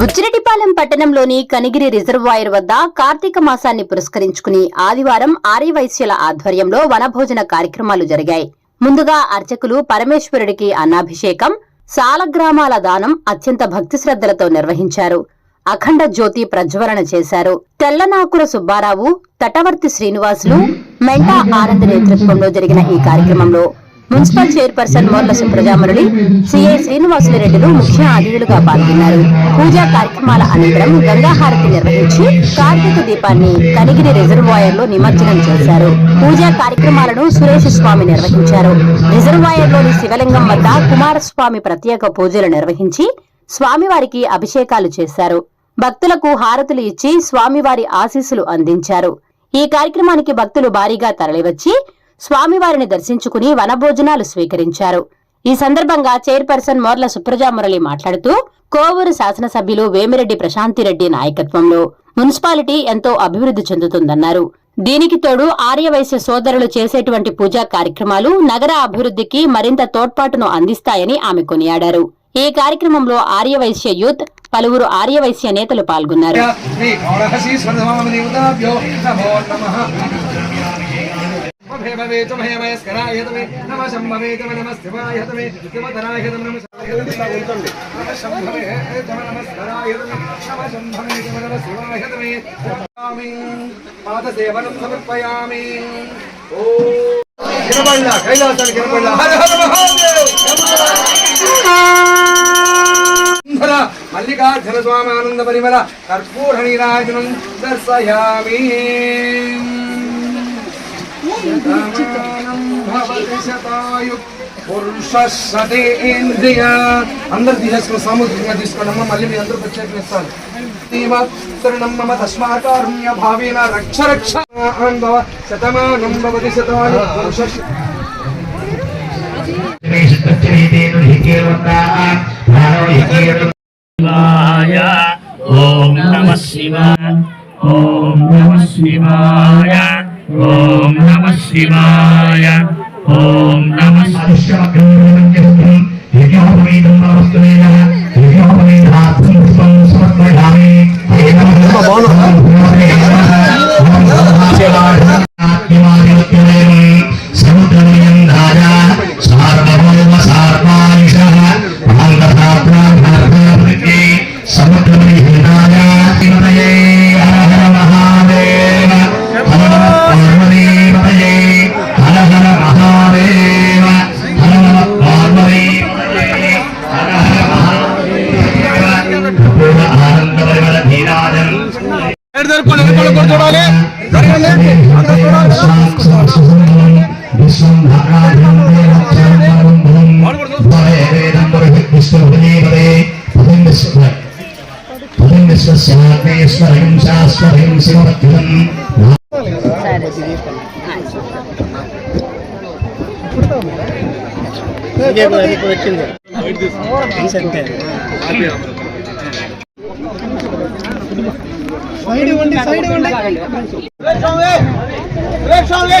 బుచ్చిరెడ్డిపాలెం పట్టణంలోని కనిగిరి రిజర్వాయర్ వద్ద కార్తీక మాసాన్ని పురస్కరించుకుని ఆదివారం ఆర్యవైశ్యుల ఆధ్వర్యంలో వనభోజన కార్యక్రమాలు జరిగాయి. ముందుగా అర్చకులు పరమేశ్వరుడికి అన్నాభిషేకం సాలగ్రామాల దానం అత్యంత భక్తి శ్రద్ధలతో నిర్వహించారు. అఖండ జ్యోతి ప్రజ్వలన చేశారు. తెల్లనాకుల సుబ్బారావు తటవర్తి శ్రీనివాసులు మెంటా ఆనంద్ నేతృత్వంలో జరిగిన ఈ కార్యక్రమంలో municipal chairperson Morla Suprajamurali CI శ్రీనివాసులరెడ్డిలు ముఖ్య అతిథులుగా పాల్గొన్నారు. పూజా కార్యక్రమాల అనంతరం గంగాహారతి నిర్వహించి కార్తీక దీపాన్ని కనిగిరి రిజర్వాయర్లో నిమజ్జనం చేశారు. పూజా కార్యక్రమాలను సురేష్ స్వామి నిర్వహించారు. రిజర్వాయర్లోని శివలింగం వద్ద కుమారస్వామి ప్రత్యేక పూజలు నిర్వహించి స్వామివారికి అభిషేకాలు చేశారు. భక్తులకు హారతులు ఇచ్చి స్వామివారి ఆశీస్సులు అందించారు. ఈ కార్యక్రమానికి భక్తులు భారీగా తరలివచ్చి స్వామివారిని దర్శించుకుని వనభోజనాలు స్వీకరించారు. ఈ సందర్భంగా చైర్పర్సన్ మోర్ల సుప్రజా మురళి మాట్లాడుతూ కోవూరు శాసనసభ్యులు వేమిరెడ్డి ప్రశాంతిరెడ్డి నాయకత్వంలో మున్సిపాలిటీ ఎంతో అభివృద్ధి చెందుతుందన్నారు. దీనికి తోడు ఆర్యవైశ్య సోదరులు చేసేటువంటి పూజా కార్యక్రమాలు నగర అభివృద్ధికి మరింత తోడ్పాటును అందిస్తాయని ఆమె కొనియాడారు. ఈ కార్యక్రమంలో ఆర్యవైశ్య యూత్ పలువురు ఆర్యవైశ్య నేతలు పాల్గొన్నారు. శ్రీ కౌళహసీశ్వరదేవతాభ్యో నమో నమః భవే తమే వయస్కరాయ తమే నమ శంభవే తమ నమ శివాయ తమే శివతరాయ తమ నమ నమ శంభవే తమ నమస్కరాయ నమ శంభవే తమ నమ శివాయ తమే పాదసేవనం సమర్పయామి. ఓ కిరబళ్ళ కైలాసానికి కిరబళ్ళ హర హర మహాదేవ్! సుందర మల్లికార్జున స్వామి ఆనంద పరిమళ కర్పూర నీరాజనం దర్శయామి. శతమానం భవతి శతాయు పురుష సతేంద్రియ అందరు తీసేసుకుని సామూహికంగా తీసుకోండి అమ్మ మళ్ళీ మీ అందరూ ప్రత్యేకంగా ఇస్తాను దీవత్సరణం మమ తస్మాకారుణ్య భావేన రక్ష రక్ష భవ శతమానం భవతి శతాయు పురుష శివాయ ఓం నమ శివాయ ఓం నమ శివాయ ఓం शिवाय ॐ नमः విష్ణుపదేపదే పదండిశ్వర పదండిశ్వస్యాగ్నేయశ్వర హింసాశ్వర హింసిమధ్యులం వచ్చింది సైడ్ ఇవ్వండి సైడ్ ఇవ్వండి బ్రేక్ స్వామి బ్రేక్ స్వామి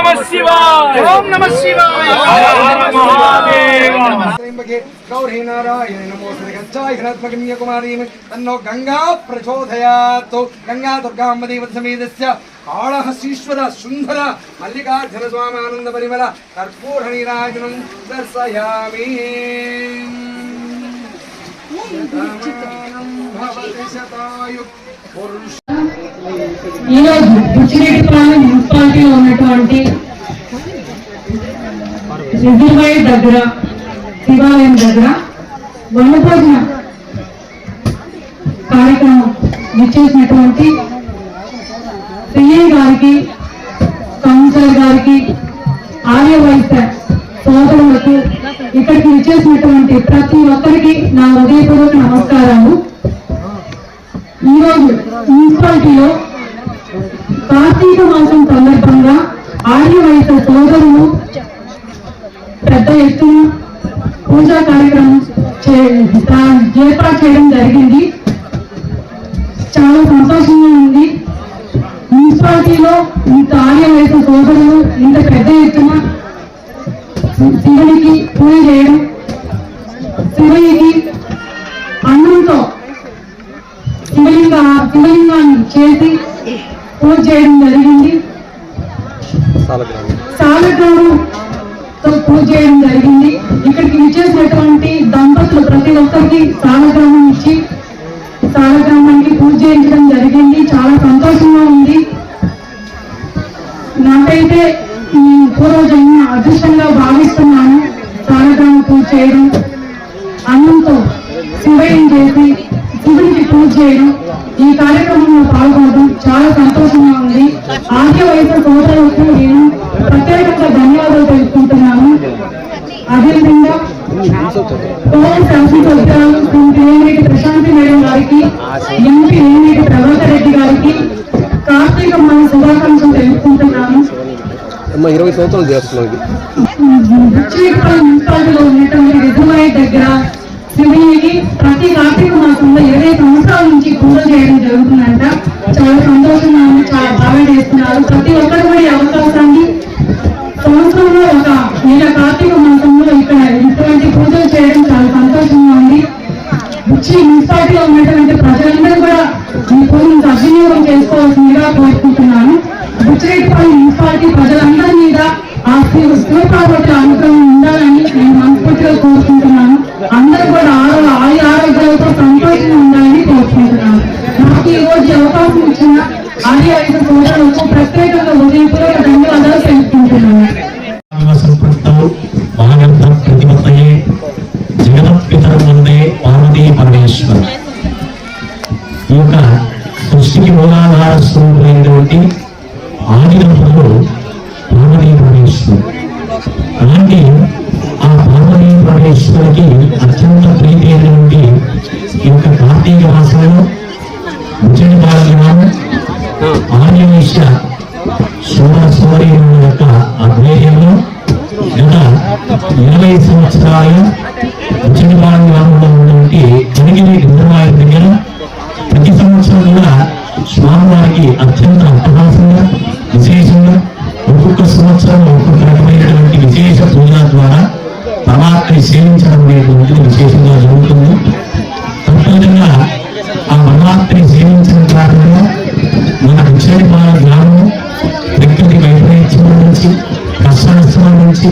नमः शिवाय। ओम नमः शिवाय। गौरी नारायण नमो गच्छाय कुमारी तन्नो गंगा प्रचोदयात्। गंगा दुर्गाम्बदेव समेतस्य काळहसीश्वर सुन्दर मल्लिकार्जुन स्वामानन्द परिमल कर्पूरणीराजनं दर्शयामि पुरुष ఈరోజు బుచ్చిరెడ్డిపాలెం మున్సిపాలిటీలో ఉన్నటువంటి రిజర్వాయర్ దగ్గర శివాలయం దగ్గర వనభోజన కార్యక్రమం ఇచ్చేసినటువంటి సిఐ గారికి కౌన్సిలర్ గారికి ఆర్య వైశ్య సోదరులకు ఇక్కడికి ఇచ్చేసినటువంటి ప్రతి ఒక్కరికి నా హృదయపూర్వక నమస్కారాలు. ఈరోజు మున్సిపాలిటీలో కార్తీక మాసం సందర్భంగా ఆర్యవైశ్య సోదరులు పెద్ద ఎత్తున పూజా కార్యక్రమం ఏర్పాటు చేయడం జరిగింది. చాలా సంతోషంగా ఉంది. మున్సిపాలిటీలో ఇంత ఆర్య వయసు సోదరులు ఇంత పెద్ద ఎత్తున శివుడికి పూజ చేయడం శివుడికి శివలింగ చేసి పూజ చేయడం జరిగింది. సాలగ్రామంతో పూజ చేయడం జరిగింది. ఇక్కడికి విచ్చేసినటువంటి దంపతులు ప్రతి ఒక్కరికి సాలగ్రామం ఇచ్చి సాలగ్రామానికి పూజ చేయించడం జరిగింది. చాలా సంతోషంగా ఉంది. నాకైతే పూర్వజన్మ అదృష్టంగా భావిస్తున్నాను. సాలగ్రామ పూజ చేయడం అన్నంతో శివయం చేసి శివుడికి పూజ చేయడం ఈ కార్యక్రమంలో పాల్గొనడం చాలా సంతోషంగా ఉంది. ఆద్య వయసు సోదరులకు నేను ప్రత్యేకంగా ధన్యవాదాలు తెలుపుకుంటున్నాను. అదేవిధంగా శ్రీమతి వేమిరెడ్డి ప్రశాంతి మేడం గారికి ఎంపీ వేమిరెడ్డి ప్రభాకర్ రెడ్డి గారికి కార్తీక మాస శుభాకాంక్షలు తెలుపుకుంటున్నాను. అమ్మ ఇరవై సంవత్సరాలు చేస్తున్నాం ఇది. ఉన్నటువంటి రిజర్వాయర్ దగ్గర పార్టీ ప్రతి మాకున్న ఇరవై సంవత్సరాల నుంచి పూజలు చేయడం జరుగుతుందంట. చాలా సంతోషంగా ఉంది చాలా బాగా చేస్తున్నారు. ప్రతి ఒక్కరు కూడా అవకాశాన్ని సంవత్సరంలో ఒక నెల కార్తీక మాసంలో ఇక్కడ ఇటువంటి పూజలు చేయడం చాలా సంతోషంగా ఉంది. వచ్చి మున్సిపాలిటీలో ఉన్నటువంటి ప్రజలందరూ కూడా మీ పూజను సద్వినియోగం చేసుకోవాల్సిందిగా కోరుకుంటున్నాను. బుచ్చిరెడ్డిపల్లి మున్సిపాలిటీ ప్రజలందరి మీద ఆ శివ శివపార్వతుల అనుగ్రహం ఉండాలని నేను మనస్ఫూర్తిగా కోరుకుంటున్నాను. అందరూ ఇచ్చిన ఆర్య ఐదు సోదరులకు ప్రత్యేకంగా కనిగిరి రిజర్వాయర్ దగ్గర ప్రతి సంవత్సరం కూడా స్వామివారికి అత్యంత అట్టహాసంగా విశేషంగా ఒక్కొక్క సంవత్సరం ఒక్కొక్క రకమైనటువంటి విశేష పూజల ద్వారా పరమాత్మని సేవించడం అనేటువంటిది విశేషంగా జరుగుతుంది. తప్పనిసరిగా ఆ పరమాత్మని సేవించడం కారణంగా మన విషయ గ్రామం వ్యక్తికి వైపరీత్యం నుంచి కష్ట నష్టాల నుంచి